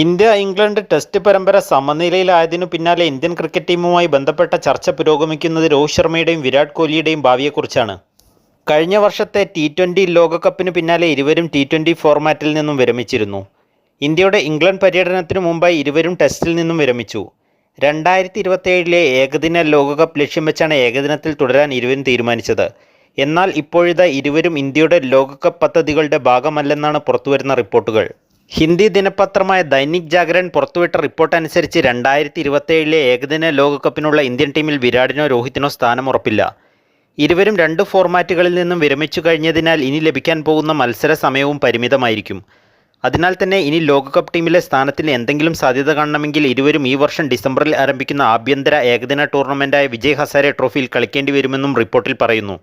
India England test പരമ്പര സമനിലയിലായതിനു പിന്നാലെ Indian cricket ടീമുമായി ബന്ധപ്പെട്ട ചർച്ച പുരോഗമിക്കുന്നത് രോഹിത് ശർമ്മയുടെയും വിരാട് കോഹ്ലിയുടെയും ഭാവിയെക്കുറിച്ചാണ്. കഴിഞ്ഞ വർഷത്തെ ടി ട്വന്റി ലോകകപ്പിന് പിന്നാലെ ഇരുവരും ടി ട്വന്റി ഫോർമാറ്റിൽ നിന്നും വിരമിച്ചിരുന്നു. ഇന്ത്യയുടെ ഇംഗ്ലണ്ട് പര്യടനത്തിനു മുമ്പായി ഇരുവരും ടെസ്റ്റിൽ നിന്നും വിരമിച്ചു. രണ്ടായിരത്തി ഇരുപത്തിയേഴിലെ ഏകദിന ലോകകപ്പ് ലക്ഷ്യം വെച്ചാണ് ഏകദിനത്തിൽ തുടരാൻ ഇരുവരും തീരുമാനിച്ചത്. എന്നാൽ ഇപ്പോഴിതാ ഇരുവരും ഇന്ത്യയുടെ ലോകകപ്പ് പദ്ധതികളുടെ ഭാഗമല്ലെന്നാണ് പുറത്തുവരുന്ന റിപ്പോർട്ടുകൾ. ഹിന്ദി ദിനപത്രമായ ദൈനിക് ജാഗരൺ പുറത്തുവിട്ട റിപ്പോർട്ട് അനുസരിച്ച് രണ്ടായിരത്തി ഇരുപത്തിയേഴിലെ ഏകദിന ലോകകപ്പിനുള്ള ഇന്ത്യൻ ടീമിൽ വിരാടിനോ രോഹിത്തിനോ സ്ഥാനം ഉറപ്പില്ല. ഇരുവരും രണ്ട് ഫോർമാറ്റുകളിൽ നിന്നും വിരമിച്ചു കഴിഞ്ഞതിനാൽ ഇനി ലഭിക്കാൻ പോകുന്ന മത്സര സമയവും പരിമിതമായിരിക്കും. അതിനാൽ തന്നെ ഇനി ലോകകപ്പ് ടീമിലെ സ്ഥാനത്തിന് എന്തെങ്കിലും സാധ്യത കാണണമെങ്കിൽ ഇരുവരും ഈ വർഷം ഡിസംബറിൽ ആരംഭിക്കുന്ന ആഭ്യന്തര ഏകദിന ടൂർണമെന്റായ വിജയ് ഹസാരെ ട്രോഫിയിൽ കളിക്കേണ്ടി വരുമെന്നും റിപ്പോർട്ടിൽ പറയുന്നു.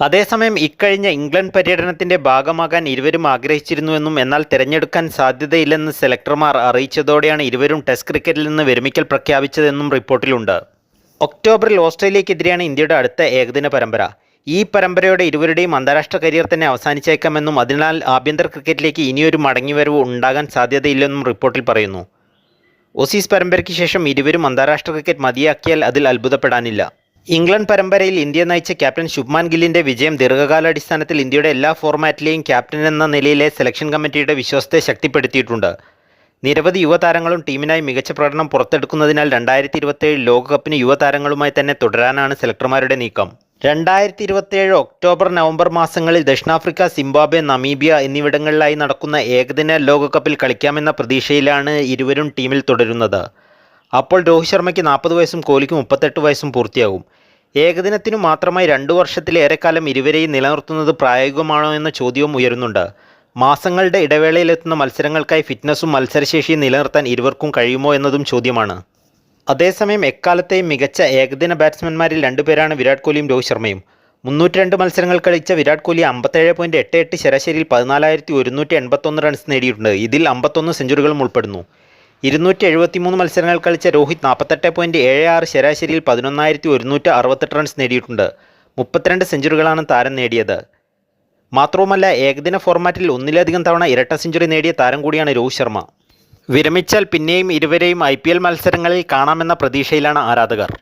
അതേസമയം ഇക്കഴിഞ്ഞ ഇംഗ്ലണ്ട് പര്യടനത്തിന്റെ ഭാഗമാകാൻ ഇരുവരും ആഗ്രഹിച്ചിരുന്നുവെന്നും എന്നാൽ തിരഞ്ഞെടുക്കാൻ സാധ്യതയില്ലെന്ന് സെലക്ടർമാർ അറിയിച്ചതോടെയാണ് ഇരുവരും ടെസ്റ്റ് ക്രിക്കറ്റിൽ നിന്ന് വിരമിക്കൽ പ്രഖ്യാപിച്ചതെന്നും റിപ്പോർട്ടിലുണ്ട്. ഒക്ടോബറിൽ ഓസ്ട്രേലിയക്കെതിരെയാണ് ഇന്ത്യയുടെ അടുത്ത ഏകദിന പരമ്പര. ഈ പരമ്പരയുടെ ഇരുവരുടെയും അന്താരാഷ്ട്ര കരിയർ തന്നെ അവസാനിച്ചേക്കാമെന്നും അതിനാൽ ആഭ്യന്തര ക്രിക്കറ്റിലേക്ക് ഇനിയൊരു മടങ്ങിവരവ് ഉണ്ടാകാൻ സാധ്യതയില്ലെന്നും റിപ്പോർട്ടിൽ പറയുന്നു. ഓസീസ് പരമ്പരയ്ക്ക് ശേഷം ഇരുവരും അന്താരാഷ്ട്ര ക്രിക്കറ്റ് മതിയാക്കിയാൽ അതിൽ അത്ഭുതപ്പെടാനില്ല. ഇംഗ്ലണ്ട് പരമ്പരയിൽ ഇന്ത്യ നയിച്ച ക്യാപ്റ്റൻ ശുഭ്മാൻ ഗില്ലിന്റെ വിജയം ദീർഘകാലാടിസ്ഥാനത്തിൽ ഇന്ത്യയുടെ എല്ലാ ഫോർമാറ്റിലെയും ക്യാപ്റ്റൻ എന്ന നിലയിലെ സെലക്ഷൻ കമ്മിറ്റിയുടെ വിശ്വാസത്തെ ശക്തിപ്പെടുത്തിയിട്ടുണ്ട്. നിരവധി യുവതാരങ്ങളും ടീമിനായി മികച്ച പ്രകടനം പുറത്തെടുക്കുന്നതിനാൽ രണ്ടായിരത്തി ഇരുപത്തിയേഴ് ലോകകപ്പിന് യുവതാരങ്ങളുമായി തന്നെ തുടരാനാണ് സെലക്ടർമാരുടെ നീക്കം. രണ്ടായിരത്തി ഇരുപത്തിയേഴ് ഒക്ടോബർ നവംബർ മാസങ്ങളിൽ ദക്ഷിണാഫ്രിക്ക സിംബാബ്വെ നമീബിയ എന്നിവിടങ്ങളിലായി നടക്കുന്ന ഏകദിന ലോകകപ്പിൽ കളിക്കാമെന്ന പ്രതീക്ഷയിലാണ് ഇരുവരും ടീമിൽ തുടരുന്നത്. അപ്പോൾ രോഹിത് ശർമ്മയ്ക്ക് നാൽപ്പത് വയസ്സും കോഹ്ലിക്ക് മുപ്പത്തെട്ട് വയസ്സും പൂർത്തിയാകും. ഏകദിനത്തിനു മാത്രമായി രണ്ടു വർഷത്തിലേറെക്കാലം ഇരുവരെയും നിലനിർത്തുന്നത് പ്രായോഗികമാണോ എന്ന ചോദ്യവും ഉയരുന്നുണ്ട്. മാസങ്ങളുടെ ഇടവേളയിലെത്തുന്ന മത്സരങ്ങൾക്കായി ഫിറ്റ്നസ്സും മത്സരശേഷിയും നിലനിർത്താൻ ഇരുവർക്കും കഴിയുമോ എന്നതും ചോദ്യമാണ്. അതേസമയം എക്കാലത്തെയും മികച്ച ഏകദിന ബാറ്റ്സ്മാൻമാരിൽ രണ്ടുപേരാണ് വിരാട് കോഹ്ലിയും രോഹിത് ശർമ്മയും. മുന്നൂറ്റി രണ്ട് മത്സരങ്ങൾ കളിച്ച വിരാട് കോഹ്ലി അമ്പത്തേഴ് പോയിന്റ് എട്ട് എട്ട് ശരാശരിയിൽ പതിനാലായിരത്തി ഒരുന്നൂറ്റി എൺപത്തൊന്ന് റൺസ് നേടിയിട്ടുണ്ട്. ഇതിൽ അമ്പത്തൊന്ന് സെഞ്ചുറികളും ഉൾപ്പെടുന്നു. ഇരുന്നൂറ്റി എഴുപത്തി മൂന്ന് മത്സരങ്ങൾ കളിച്ച രോഹിത് നാൽപ്പത്തെട്ട് പോയിന്റ് ഏഴ് ആറ് ശരാശരിയിൽ പതിനൊന്നായിരത്തി ഒരുന്നൂറ്റി അറുപത്തെട്ട് റൺസ് നേടിയിട്ടുണ്ട്. മുപ്പത്തിരണ്ട് സെഞ്ചുറികളാണ് താരം നേടിയത്. മാത്രവുമല്ല ഏകദിന ഫോർമാറ്റിൽ ഒന്നിലധികം തവണ ഇരട്ട സെഞ്ചുറി നേടിയ താരം കൂടിയാണ് രോഹിത് ശർമ്മ. വിരമിച്ചാൽ പിന്നെയും ഇരുവരെയും ഐ മത്സരങ്ങളിൽ കാണാമെന്ന പ്രതീക്ഷയിലാണ് ആരാധകർ.